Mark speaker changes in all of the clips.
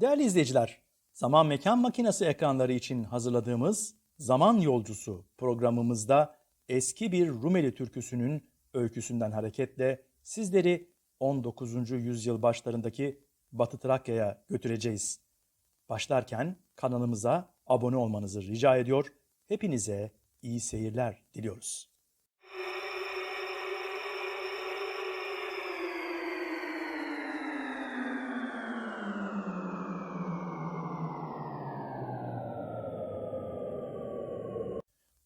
Speaker 1: Değerli izleyiciler, zaman mekan makinesi ekranları için hazırladığımız Zaman Yolcusu programımızda eski bir Rumeli türküsünün öyküsünden hareketle sizleri 19. yüzyıl başlarındaki Batı Trakya'ya götüreceğiz. Başlarken kanalımıza abone olmanızı rica ediyor. Hepinize iyi seyirler diliyoruz.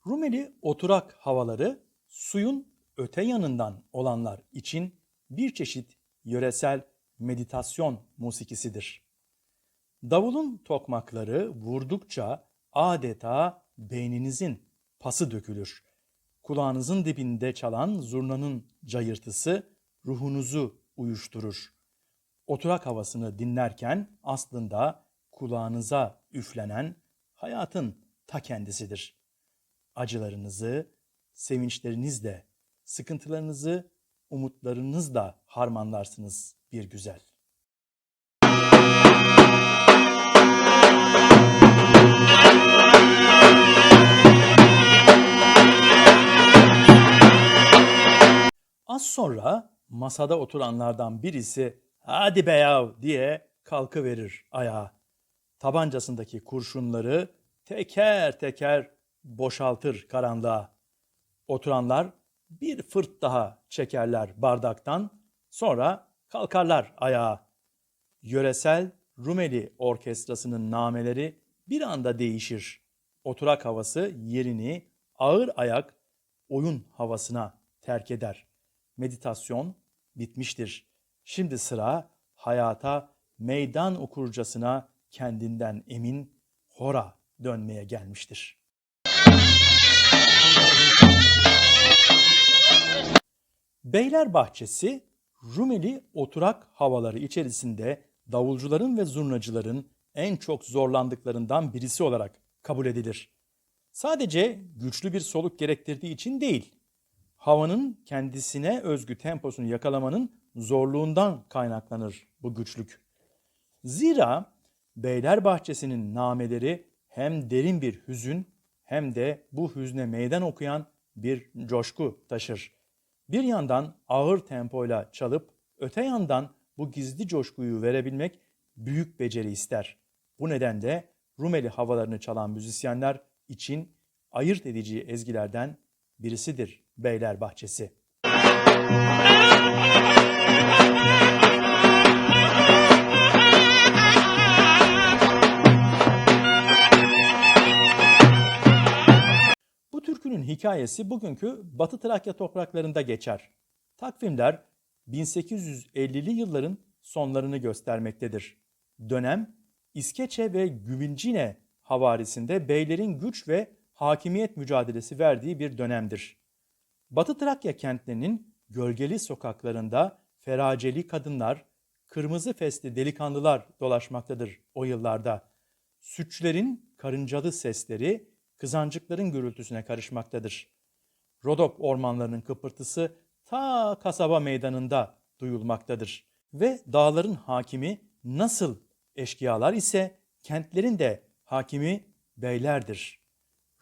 Speaker 1: Rumeli oturak havaları suyun öte yanından olanlar için bir çeşit yöresel meditasyon musikisidir. Davulun tokmakları vurdukça adeta beyninizin pası dökülür. Kulağınızın dibinde çalan zurnanın cayırtısı ruhunuzu uyuşturur. Oturak havasını dinlerken aslında kulağınıza üflenen hayatın ta kendisidir acılarınızı sevinçlerinizle, sıkıntılarınızı umutlarınızla harmanlarsınız bir güzel. Az sonra masada oturanlardan birisi hadi be yav diye kalkıverir ayağa. Tabancasındaki kurşunları teker teker boşaltır karanlığa. Oturanlar bir fırt daha çekerler bardaktan, sonra kalkarlar ayağa. Yöresel Rumeli Orkestrası'nın nameleri bir anda değişir. Oturak havası yerini ağır ayak oyun havasına terk eder. Meditasyon bitmiştir. Şimdi sıra hayata meydan okurcasına kendinden emin hora dönmeye gelmiştir. Beylerbahçesi Rumeli oturak havaları içerisinde davulcuların ve zurnacıların en çok zorlandıklarından birisi olarak kabul edilir. Sadece güçlü bir soluk gerektirdiği için değil, havanın kendisine özgü temposunu yakalamanın zorluğundan kaynaklanır bu güçlük. Zira Beylerbahçesi'nin nameleri hem derin bir hüzün hem de bu hüzne meydan okuyan bir coşku taşır. Bir yandan ağır tempoyla çalıp öte yandan bu gizli coşkuyu verebilmek büyük beceri ister. Bu nedenle Rumeli havalarını çalan müzisyenler için ayırt edici ezgilerden birisidir Beyler Bahçesi. Bu türkünün hikayesi bugünkü Batı Trakya topraklarında geçer. Takvimler 1850'li yılların sonlarını göstermektedir. Dönem İskeçe ve Güvincine havarisinde beylerin güç ve hakimiyet mücadelesi verdiği bir dönemdir. Batı Trakya kentlerinin gölgeli sokaklarında feraceli kadınlar, kırmızı fesli delikanlılar dolaşmaktadır o yıllarda. Sütçülerin karıncalı sesleri kızancıkların gürültüsüne karışmaktadır. Rodop ormanlarının kıpırtısı ta kasaba meydanında duyulmaktadır. Ve dağların hakimi nasıl eşkıyalar ise kentlerin de hakimi beylerdir.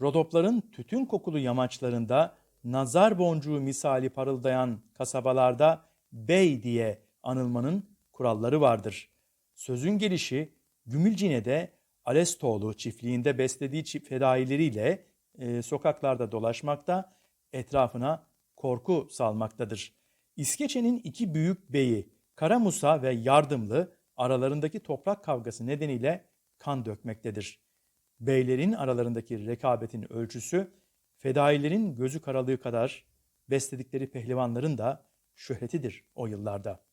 Speaker 1: Rodopların tütün kokulu yamaçlarında nazar boncuğu misali parıldayan kasabalarda bey diye anılmanın kuralları vardır. Sözün gelişi Gümülcine'de Alestoğlu çiftliğinde beslediği çift fedaileriyle e, sokaklarda dolaşmakta, etrafına korku salmaktadır. İskeçe'nin iki büyük beyi Kara Musa ve Yardımlı aralarındaki toprak kavgası nedeniyle kan dökmektedir. Beylerin aralarındaki rekabetin ölçüsü fedailerin gözü karalığı kadar besledikleri pehlivanların da şöhretidir o yıllarda.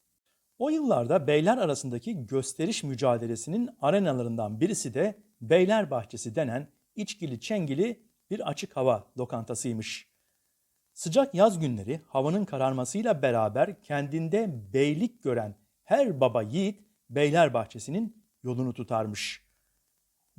Speaker 1: O yıllarda beyler arasındaki gösteriş mücadelesinin arenalarından birisi de Beyler Bahçesi denen içkili çengili bir açık hava lokantasıymış. Sıcak yaz günleri havanın kararmasıyla beraber kendinde beylik gören her baba yiğit Beyler Bahçesi'nin yolunu tutarmış.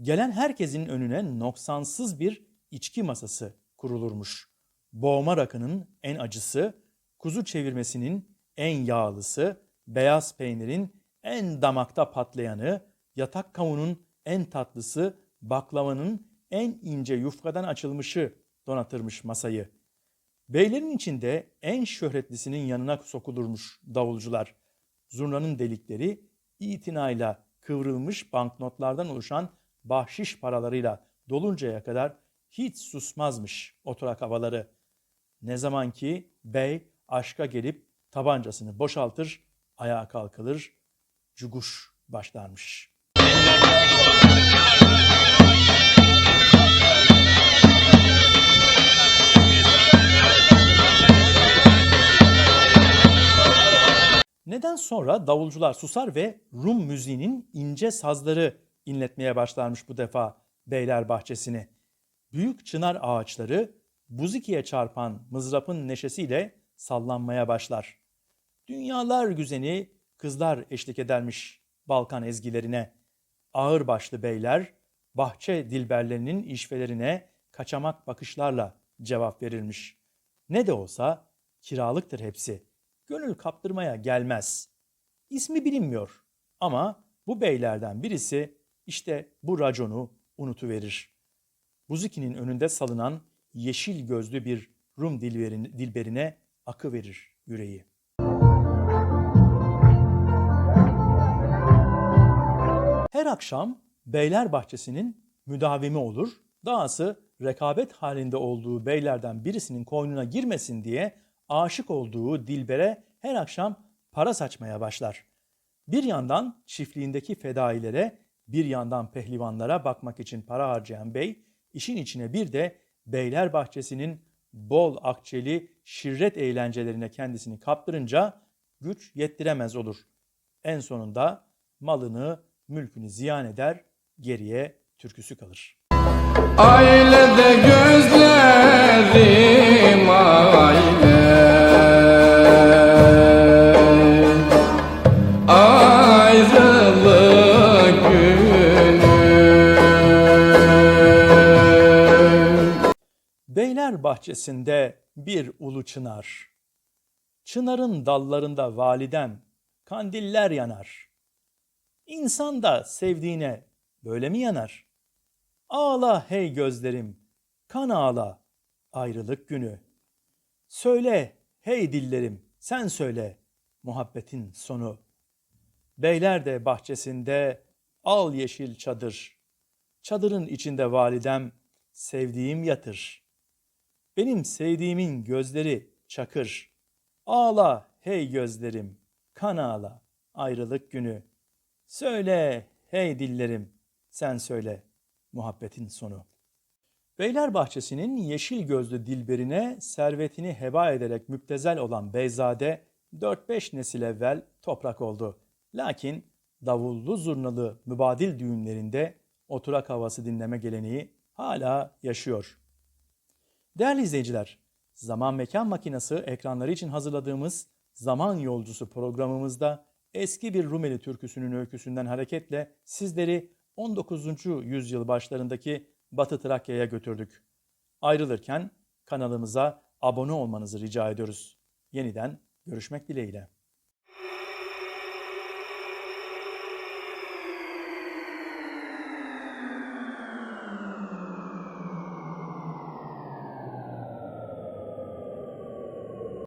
Speaker 1: Gelen herkesin önüne noksansız bir içki masası kurulurmuş. Boğma rakının en acısı, kuzu çevirmesinin en yağlısı, beyaz peynirin en damakta patlayanı, yatak kavunun en tatlısı, baklavanın en ince yufkadan açılmışı donatırmış masayı. Beylerin içinde en şöhretlisinin yanına sokulurmuş davulcular. Zurnanın delikleri itinayla kıvrılmış banknotlardan oluşan bahşiş paralarıyla doluncaya kadar hiç susmazmış oturak havaları. Ne zaman ki bey aşka gelip tabancasını boşaltır, ayağa kalkılır, cuguş başlarmış. Neden sonra davulcular susar ve Rum müziğinin ince sazları inletmeye başlarmış bu defa Beyler Bahçesi'ni. Büyük çınar ağaçları buzikiye çarpan mızrapın neşesiyle sallanmaya başlar. Dünyalar güzeni kızlar eşlik edermiş Balkan ezgilerine. Ağır başlı beyler bahçe dilberlerinin işvelerine kaçamak bakışlarla cevap verirmiş. Ne de olsa kiralıktır hepsi. Gönül kaptırmaya gelmez. İsmi bilinmiyor ama bu beylerden birisi işte bu raconu unutuverir. Buziki'nin önünde salınan yeşil gözlü bir Rum dilberin, dilberine akı verir yüreği. Her akşam Beyler Bahçesi'nin müdavimi olur. Dahası rekabet halinde olduğu beylerden birisinin koynuna girmesin diye aşık olduğu Dilber'e her akşam para saçmaya başlar. Bir yandan çiftliğindeki fedailere, bir yandan pehlivanlara bakmak için para harcayan bey, işin içine bir de Beyler Bahçesi'nin bol akçeli şirret eğlencelerine kendisini kaptırınca güç yettiremez olur. En sonunda malını, mülkünü ziyan eder, geriye türküsü kalır.
Speaker 2: Ailede gözlerim aile
Speaker 1: Beyler bahçesinde bir ulu çınar. Çınarın dallarında validem kandiller yanar. İnsan da sevdiğine böyle mi yanar? Ağla hey gözlerim, kan ağla ayrılık günü. Söyle hey dillerim, sen söyle muhabbetin sonu. Beyler de bahçesinde al yeşil çadır. Çadırın içinde validem sevdiğim yatır. Benim sevdiğimin gözleri çakır. Ağla hey gözlerim, kan ağla ayrılık günü. Söyle hey dillerim, sen söyle muhabbetin sonu. Beyler Bahçesi'nin yeşil gözlü dilberine servetini heba ederek müptezel olan Beyzade 4-5 nesil evvel toprak oldu. Lakin davullu zurnalı mübadil düğünlerinde oturak havası dinleme geleneği hala yaşıyor. Değerli izleyiciler, Zaman Mekan Makinası ekranları için hazırladığımız Zaman Yolcusu programımızda eski bir Rumeli türküsünün öyküsünden hareketle sizleri 19. yüzyıl başlarındaki Batı Trakya'ya götürdük. Ayrılırken kanalımıza abone olmanızı rica ediyoruz. Yeniden görüşmek dileğiyle.